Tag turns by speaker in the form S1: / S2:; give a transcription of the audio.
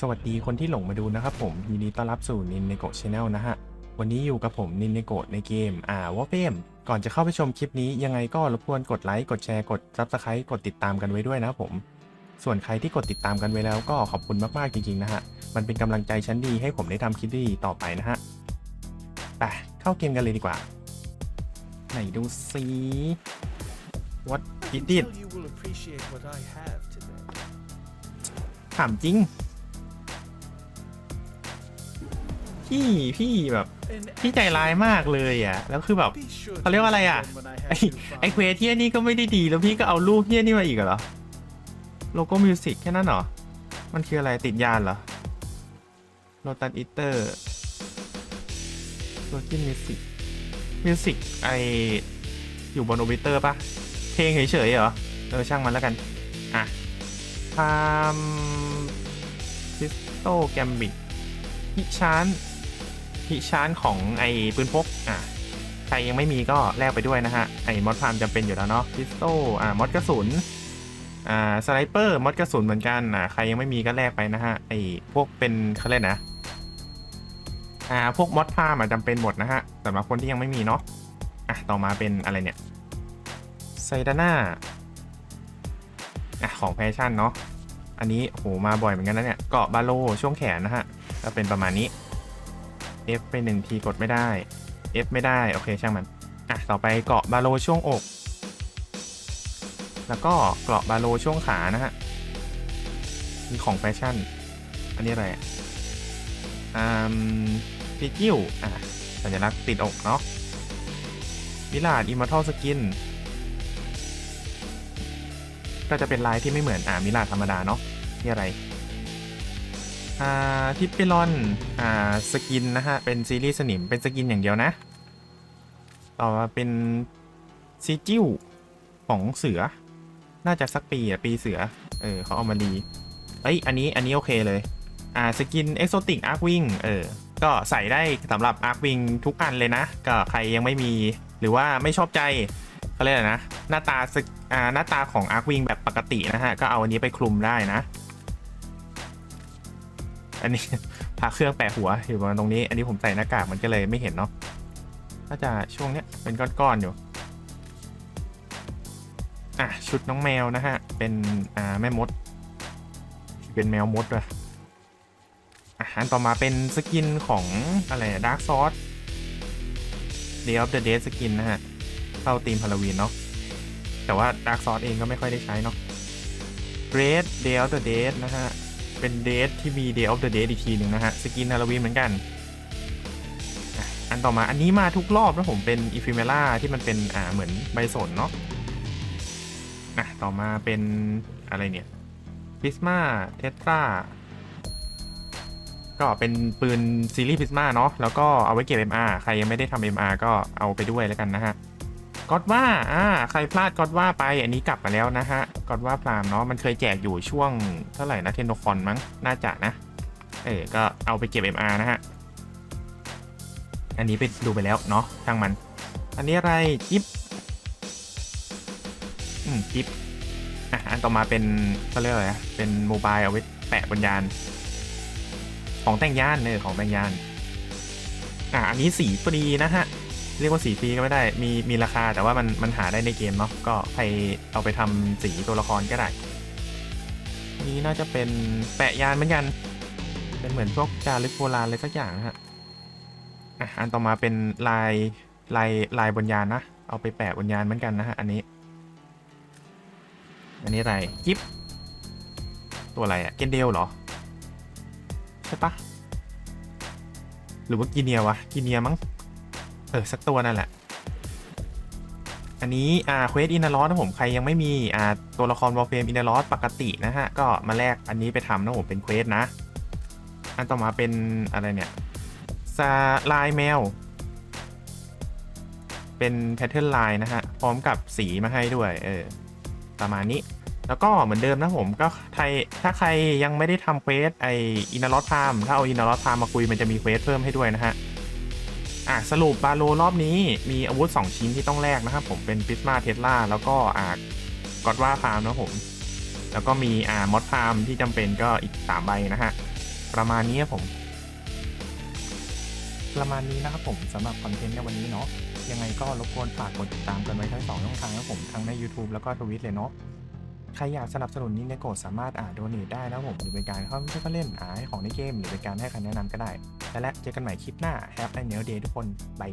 S1: สวัสดีคนที่หลงมาดูนะครับผมยินดีต้อนรับสู่นินเนโกะชาแนลนะฮะ วันนี้อยู่กับผมนินเนโกะในเกมอ่าวอเฟมก่อนจะเข้าไปชมคลิปนี้ยังไงก็รบกวนกดไลค์ กดแชร์ กด Subscribe กดติดตามกันไว้ด้วยนะผม ส่วนใครที่กดติดตามกันไว้แล้วก็ขอบคุณมากๆจริงๆนะฮะ มันเป็นกำลังใจชั้นดีให้ผมได้ทำคลิปดีต่อไปนะฮะไปเข้าเกมกันเลยดีกว่า ไหนดูซิ What it did ถามจริง พี่พี่แบบ
S2: An
S1: พี่ใจร้ายมากเลยอะ แล้วคือแบบ
S2: Be sure
S1: เขาเรียกว่าอะไรอะ
S2: to when I
S1: ไอ
S2: have you
S1: ไอ
S2: find
S1: เควสเทียนี่ก็ไม่ได้ดี แล้วพี่ก็เอารูปเทียนี่มาอีกเหรอ โลโก้มิวสิกแค่นั้นเหรอ มันคืออะไรติดยานเหรอโลตัสอิเตอร์โลจินมิวสิกมิวสิกไออยู่บนโอบิเตอร์ปะเพลงเฉยๆเหรอ เออช่างมันแล้วกัน อะพามพิสโตแกมบิกพิชาน พิชานของไอ้ปืนพกอะใครยังไม่มีก็แลกไปด้วยนะฮะ ไอ้มอดพามจำเป็นอยู่แล้วเนาะพิสโตอ่ามอดกระสุนอ่าสไนเปอร์มอดกระสุนเหมือนกันอ่าใครยังไม่มีก็แลกไปนะฮะไอ้พวกเป็นเขาเรียกนะอ่าพวกมอดพามอะจำเป็นหมดนะฮะสำหรับคนที่ยังไม่มีเนาะอะต่อมาเป็นอะไรเนี่ยไซดาน่าอะของแฟชั่นเนาะอันนี้โหมาบ่อยเหมือนกันนะเนี่ยเกาะบาโลช่วงแขนนะฮะก็เป็นประมาณนี้ F ไปหนึ่งทีกดไม่ได้ F ไม่ได้ โอเคช่างมัน อะ ต่อไปเกาะบาโลช่วงอก แล้วก็เกาะบาโลช่วงขานะฮะมีของแฟชั่น อันนี้อะไรอะอืมฟิกิ้วอะสัญลักษณ์ติดอกเนาะมิลาดอิมมอร์ทัลสกินก็จะเป็นลายที่ไม่เหมือนอ่ามิลาธรรมดาเนาะนี่อะไร อ่าทิปเปลอน อ่า สกินนะฮะ เป็นซีรีส์สนิม เป็นสกินอย่างเดียวนะ ต่อมาเป็นซีจิ้วของเสือ น่าจะสักปีอะปีเสือ เออเขาเอามารีเอ้ย อันนี้ อันนี้โอเคเลย อ่า สกินเอ็กโซติกอาร์ควิงเออ ก็ใส่ได้สำหรับอาร์ควิงทุกอันเลยนะ ก็ใครยังไม่มี หรือว่าไม่ชอบใจเขาเรียกอะไรนะ หน้าตาสกอ่า หน้าตาของอาร์ควิงแบบปกตินะฮะ ก็เอาอันนี้ไปคลุมได้นะ อันนี้พาเครื่องแปะหัวอยู่ประมาณตรงนี้ อันนี้ผมใส่หน้ากากมันก็เลยไม่เห็นเนาะน่าจะช่วงเนี้ยเป็นก้อนๆอยู่อะชุดน้องแมวนะฮะ เป็นอ่าแม่มด เป็นแมวมดด้วยอะอันต่อมาเป็นสกินของอะไรดาร์กซอส Day of the Dead สกินนะฮะ เข้าธีมฮาโลวีนเนาะแต่ว่าดาร์กซอสเองก็ไม่ค่อยได้ใช้เนาะ Great Day of the Dead นะฮะ เป็นเดทที่มี Day of the Dead อีกทีหนึ่งนะฮะ สกินฮาโลวีนเหมือนกัน อันต่อมาอันนี้มาทุกรอบนะผมเป็นอีฟิเมล่าที่มันเป็นอ่าเหมือนใบสนเนาะอะต่อมาเป็นอะไรเนี่ยพิสมาเทตราก็เป็นปืนซีรีส์พิสมาเนาะแล้วก็เอาไว้เก็บ MR ใครยังไม่ได้ทำ MR ก็เอาไปด้วยแล้วกันนะฮะ ก็อดว่าอ่าใครพลาดก็อดว่าไปอันนี้กลับมาแล้วนะฮะก็อดว่าพรามเนาะมันเคยแจกอยู่ช่วงเท่าไหร่นะเทนโนคอนมั้งน่าจะนะเออก็เอาไปเก็บ MR นะฮะอันนี้ไปดูไปแล้วเนาะช่างมัน อันนี้อะไรจิ๊บอืมจิ๊บอะอันต่อมาเป็นเขาเรียกอะไรเป็นโมบายเอาไว้แปะบนยาน ของแต่งยานเนอของแต่งยานอะอันนี้สีฟรีนะฮะ เรียกว่าสีฟรีก็ไม่ได้ มีมีราคาแต่ว่ามันมันหาได้ในเกมเนาะก็ใครเอาไปทำสีตัวละครก็ได้นี้น่าจะเป็นแปะยานเหมือนกัน เป็นเหมือนพวกจารึกโบราณอะไรสักอย่างนะฮะอะอันต่อมาเป็นลายลายลายบนยานนะ เอาไปแปะบนยานเหมือนกันนะฮะอันนี้ อันนี้อะไรกิฟตัวอะไรอะเกนเดลเหรอ ใช่ปะหรือว่ากีเนียวะกีเนียมั้ง เออสักตัวนั่นแหละ อันนี้อ่าเควสอินเนอร์ลอสนะผมใครยังไม่มีอ่าตัวละครวอลเฟมอินเนอร์ลอสปกตินะฮะ ก็มาแลกอันนี้ไปทำนะผมเป็นเควสนะ อันต่อมาเป็นอะไรเนี่ยสลายแมว เป็นแพทเทิร์นลายนะฮะ พร้อมกับสีมาให้ด้วย เออ ประมาณนี้แล้วก็เหมือนเดิมนะผมก็ไทยถ้าใครยังไม่ได้ทำเควสไออินาร์ลอตพามถ้าเอาอินาร์ลอตพามมาคุยมันจะมีเควสเพิ่มให้ด้วยนะฮะ อะสรุปบาโลรอบนี้มีอาวุธ 2 ชิ้นที่ต้องแลกนะครับผมเป็นพิสมาเทสลาแล้วก็อ่ากอดว่าพาร์มนะผม แล้วก็มีอ่ามอดพาร์มที่จำเป็นก็อีก 3 ใบนะฮะ ประมาณนี้ครับผม ประมาณนี้นะครับผมสำหรับคอนเทนต์ในวันนี้เนาะยังไงก็รบกวนฝากกดติดตามกันไว้ทั้งสองช่องทางนะผมทั้งใน YouTube แล้วก็ทวิตเลยเนาะ ใครอยากสนับสนุนนินเนโกสามารถอ่าโดเนทได้นะผมหรือเป็นการเข้าไปช่วยกันเล่นอ่าให้ของในเกม หรือเป็นการให้คำแนะนำก็ได้ และและเจอกันใหม่คลิปหน้า Have a nice day ทุกคนบาย